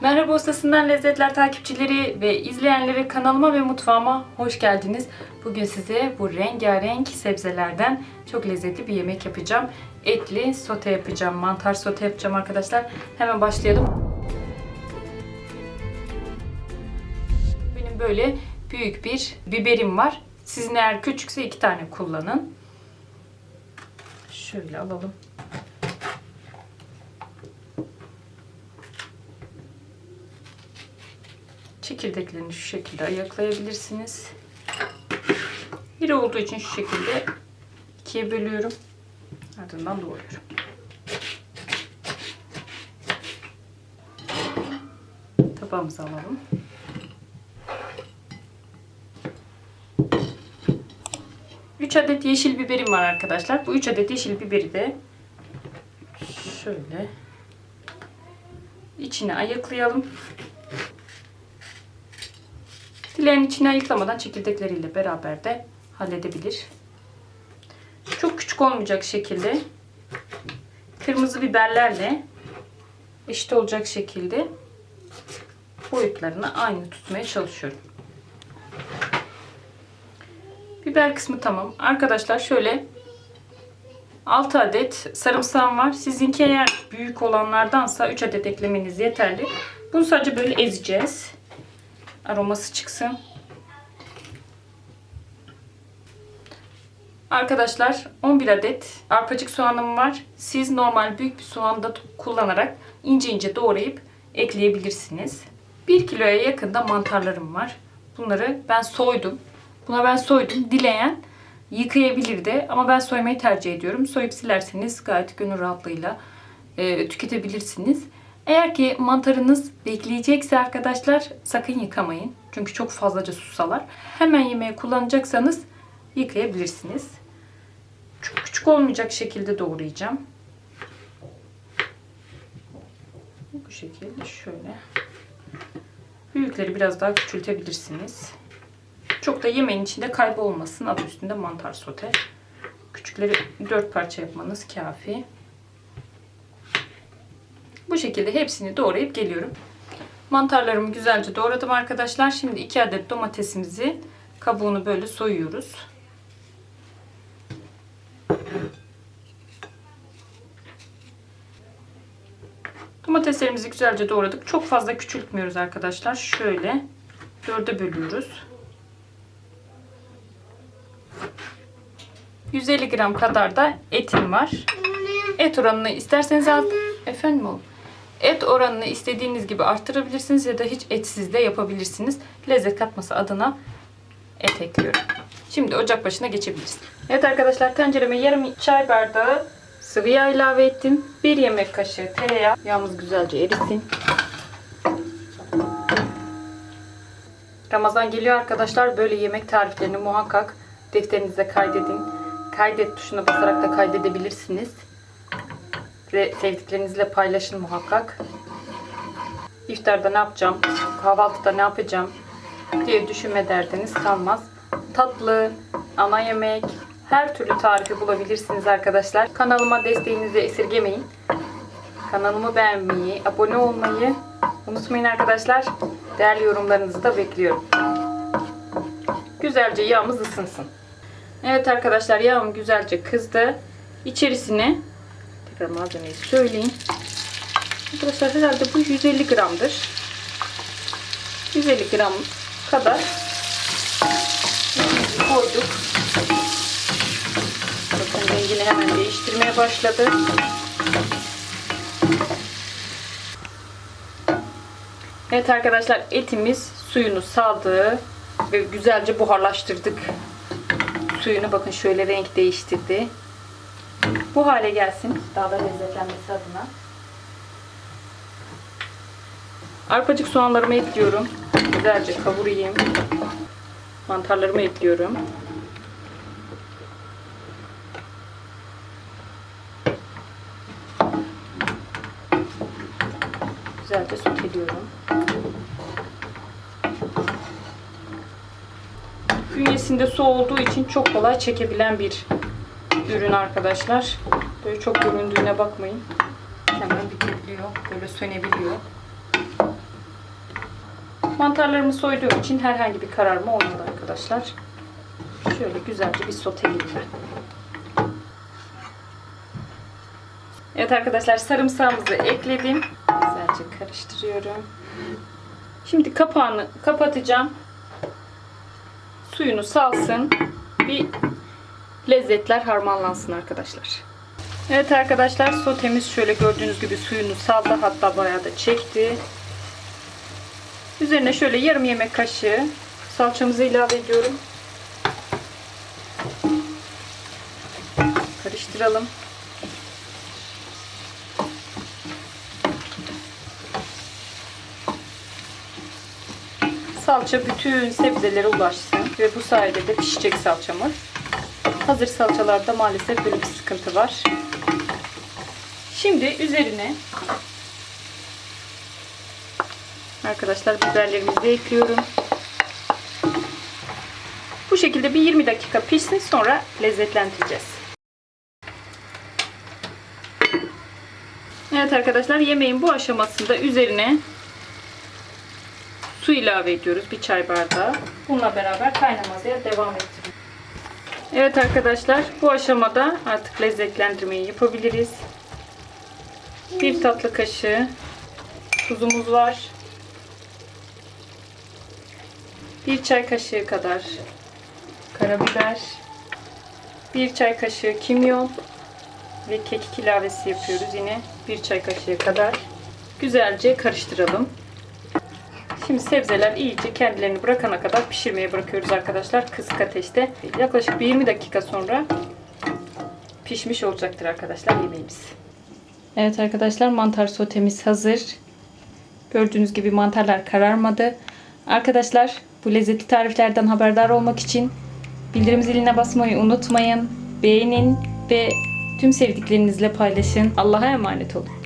Merhaba Ustasından Lezzetler takipçileri ve izleyenleri kanalıma ve mutfağıma hoş geldiniz. Bugün size bu rengarenk sebzelerden çok lezzetli bir yemek yapacağım. Etli sote yapacağım, mantar sote yapacağım arkadaşlar. Hemen başlayalım. Benim böyle büyük bir biberim var. Sizin eğer küçükse iki tane kullanın. Şöyle alalım. Çekirdeklerini şu şekilde ayaklayabilirsiniz. İri olduğu için şu şekilde ikiye bölüyorum. Ardından doğruyorum. Tabağımıza alalım. Üç adet yeşil biberim var arkadaşlar. Bu üç adet yeşil biberi de şöyle içine ayıklayalım. Dileğin içine ayıklamadan çekirdekleriyle beraber de halledebilir. Çok küçük olmayacak şekilde kırmızı biberlerle eşit olacak şekilde boyutlarını aynı tutmaya çalışıyorum. Biber kısmı tamam. Arkadaşlar şöyle 6 adet sarımsağım var. Sizinki eğer büyük olanlardansa 3 adet eklemeniz yeterli. Bunu sadece böyle ezeceğiz aroması çıksın. Arkadaşlar 11 adet arpacık soğanım var. Siz normal büyük bir soğan da kullanarak ince ince doğrayıp ekleyebilirsiniz. 1 kiloya yakında mantarlarım var. Bunları ben soydum. Buna ben soydum. Dileyen yıkayabilir de ama ben soymayı tercih ediyorum. Soyup silerseniz gayet gönül rahatlığıyla e, tüketebilirsiniz. Eğer ki mantarınız bekleyecekse arkadaşlar sakın yıkamayın. Çünkü çok fazlaca susalar. Hemen yemeğe kullanacaksanız yıkayabilirsiniz. Çok küçük olmayacak şekilde doğrayacağım. Bu şekilde şöyle. Büyükleri biraz daha küçültebilirsiniz. Çok da yemeğin içinde kaybolmasın. Adı üstünde mantar sote. Küçükleri 4 parça yapmanız kafi. Bu şekilde hepsini doğrayıp geliyorum. Mantarlarımı güzelce doğradım arkadaşlar. Şimdi 2 adet domatesimizi kabuğunu böyle soyuyoruz. Domateslerimizi güzelce doğradık. Çok fazla küçültmüyoruz arkadaşlar. Şöyle dörde bölüyoruz. 150 gram kadar da etim var. Et oranını isterseniz alt... Efendim oğlum? Et oranını istediğiniz gibi arttırabilirsiniz ya da hiç etsiz de yapabilirsiniz. Lezzet katması adına et ekliyorum. Şimdi ocak başına geçebiliriz. Evet arkadaşlar tencereme yarım çay bardağı sıvı yağ ilave ettim. Bir yemek kaşığı tereyağı. Yağımız güzelce erisin. Ramazan geliyor arkadaşlar. Böyle yemek tariflerini muhakkak defterinize kaydedin. Kaydet tuşuna basarak da kaydedebilirsiniz ve sevdiklerinizle paylaşın muhakkak. İftarda ne yapacağım, kahvaltıda ne yapacağım diye düşünme derdiniz kalmaz. Tatlı, ana yemek, her türlü tarifi bulabilirsiniz arkadaşlar. Kanalıma desteğinizi esirgemeyin. Kanalımı beğenmeyi, abone olmayı unutmayın arkadaşlar. Değerli yorumlarınızı da bekliyorum. Güzelce yağımız ısınsın. Evet arkadaşlar yağım güzelce kızdı. İçerisine tekrar malzemeyi söyleyeyim. Arkadaşlar herhalde bu 150 gramdır. 150 gram kadar koyduk. Bakın rengini hemen değiştirmeye başladı. Evet arkadaşlar etimiz suyunu saldı ve güzelce buharlaştırdık. Suyunu bakın şöyle renk değiştirdi. Bu hale gelsin. Daha da lezzetlenmesi adına. Arpacık soğanlarımı ekliyorum. Güzelce kavurayım. Mantarlarımı ekliyorum. Güzelce soteliyorum. Bünyesinde su olduğu için çok kolay çekebilen bir ürün arkadaşlar. Böyle çok göründüğüne bakmayın. Hemen bitebiliyor. Böyle sönebiliyor. Mantarlarımı soyduğum için herhangi bir kararma olmadı arkadaşlar. Şöyle güzelce bir soteleyeyim ben. Evet arkadaşlar sarımsağımızı ekledim. Güzelce karıştırıyorum. Şimdi kapağını kapatacağım. Suyunu salsın. Bir lezzetler harmanlansın arkadaşlar. Evet arkadaşlar sotemiz şöyle gördüğünüz gibi suyunu saldı. Hatta bayağı da çekti. Üzerine şöyle yarım yemek kaşığı salçamızı ilave ediyorum. Karıştıralım. Salça bütün sebzelere ulaşsın ve bu sayede de pişecek salçamız. Hazır salçalarda maalesef böyle bir sıkıntı var. Şimdi üzerine arkadaşlar biberlerimizi ekliyorum. Bu şekilde bir 20 dakika pişsin sonra lezzetlendireceğiz. Evet arkadaşlar yemeğin bu aşamasında üzerine su ilave ediyoruz. Bir çay bardağı. Bununla beraber kaynamaya devam ettiriyoruz. Evet arkadaşlar bu aşamada artık lezzetlendirmeyi yapabiliriz. Bir tatlı kaşığı tuzumuz var. Bir çay kaşığı kadar karabiber. Bir çay kaşığı kimyon ve kekik ilavesi yapıyoruz yine. Bir çay kaşığı kadar. Güzelce karıştıralım. Şimdi sebzeler iyice kendilerini bırakana kadar pişirmeye bırakıyoruz arkadaşlar. Kısık ateşte. Yaklaşık bir 20 dakika sonra pişmiş olacaktır arkadaşlar yemeğimiz. Evet arkadaşlar mantar sotemiz hazır. Gördüğünüz gibi mantarlar kararmadı. Arkadaşlar bu lezzetli tariflerden haberdar olmak için bildirim ziline basmayı unutmayın. Beğenin ve tüm sevdiklerinizle paylaşın. Allah'a emanet olun.